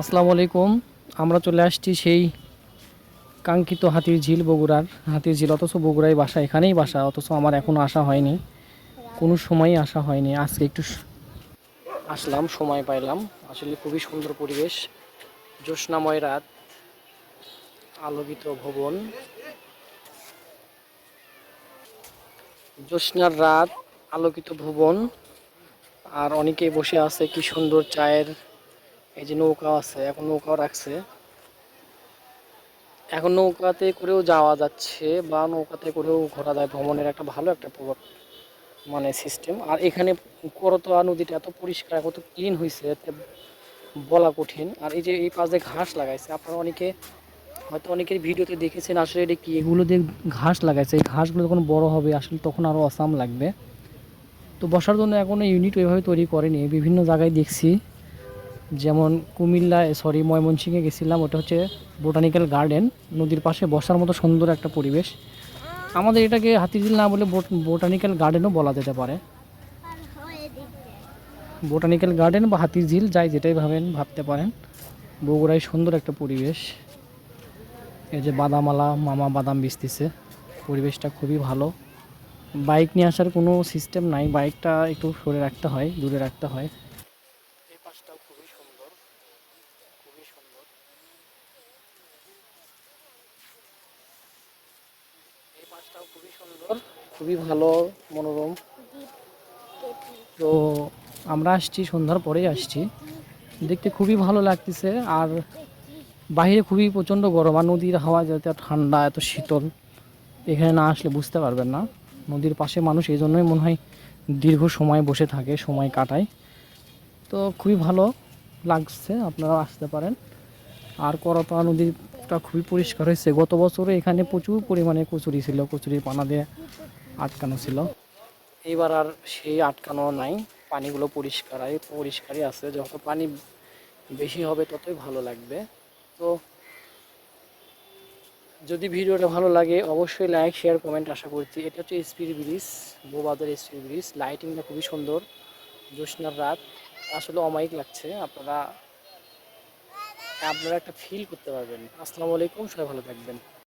আসসালামু আলাইকুম। আমরা চলে আসছি সেই কাঙ্ক্ষিত হাতির ঝিল বগুড়ার। হাতির ঝিল অথচ বগুড়ায় বাসা, এখানেই বাসা, অথচ আমার এখনও আসা হয়নি। কোনো সময়ই আসা হয়নি। আজকে একটু আসলাম, সময় পাইলাম। আসলে খুবই সুন্দর পরিবেশ। জ্যোৎস্নাময় রাত, আলোকিত ভবন। জ্যোৎস্নার রাত, আলোকিত ভবন। আর অনেকেই বসে আছে কি সুন্দর চায়ের এই যে নৌকা আছে, এখন নৌকাও রাখছে। এখন নৌকাতে করেও যাওয়া যাচ্ছে বা নৌকাতে করেও ঘোরা যায়। ভ্রমণের একটা ভালো একটা প্রভাব মানে সিস্টেম আর এখানে করতোয়া নদীটা এত পরিষ্কার কত ক্লিন হয়েছে বলা কঠিন। আর এই যে এই পাশে ঘাস লাগাইছে, আপনারা অনেকে হয়তো অনেকের ভিডিওতে দেখেছেন আসলে এটা কি, এগুলো দিয়ে ঘাস লাগাইছে। এই ঘাসগুলো যখন বড় হবে, আসলে তখন আরও অসাম লাগবে। তো বসার জন্য এখনও ইউনিট ওইভাবে তৈরি করেনি। বিভিন্ন জায়গায় দেখছি। যেমন কুমিল্লা সরি ময়মনসিংহে গেছিলাম, ওটা হচ্ছে বোটানিক্যাল গার্ডেন নদীর পাশে বসার মতো সুন্দর একটা পরিবেশ। আমাদের এটাকে হাতিঝিল না বলে বোটানিক্যাল গার্ডেনও বলা যেতে পারে। বোটানিক্যাল গার্ডেন বা হাতির ঝিল যাই যেটাই ভাবেন, ভাবতে পারেন। বগুড়ায় সুন্দর একটা পরিবেশ। এই যে বাদামালা মামা বাদাম বিচতেছে। পরিবেশটা খুবই ভালো। বাইক নিয়ে আসার কোনো সিস্টেম নাই। বাইকটা একটু সরে রাখতে হয়, দূরে রাখতে হয় এই পাশটাও খুবই সুন্দর খুবই সুন্দর পাশটাও খুবই সুন্দর। খুবই ভালো, মনোরম। তো আমরা আসছি, সন্ধ্যার পরেই আসছি। দেখতে খুবই ভালো লাগতেছে, আর বাইরে খুবই প্রচণ্ড গরম, আর নদীর হাওয়া যাতে ঠান্ডা, এত শীতল, এখানে না আসলে বুঝতে পারবেন না। নদীর পাশে মানুষ, এই জন্যই মনে হয় দীর্ঘ সময় বসে থাকে, সময় কাটায়। তো খুবই ভালো লাগছে আপনারা আসতে পারেন। আর করতোয়া নদীটা খুবই পরিষ্কার হয়েছে। গত বছরে এখানে প্রচুর পরিমাণে কচুরি ছিল কচুরি পানা দিয়ে আটকানো ছিল। এইবার আর সেই আটকানো নাই, পানিগুলো পরিষ্কার পরিষ্কারই আছে। যত পানি বেশি হবে ততই ভালো লাগবে। তো যদি ভিডিওটা ভালো লাগে, অবশ্যই লাইক শেয়ার কমেন্ট আশা করছি। এটা হচ্ছে speed bridge Bowbazar speed bridge লাইটিংটা খুবই সুন্দর, জ্যোৎস্নার রাত। আসলে অমায়িক লাগছে, আপনারা আপনারা একটা ফিল করতে পারবেন। আসসালামু আলাইকুম সবাই ভালো থাকবেন।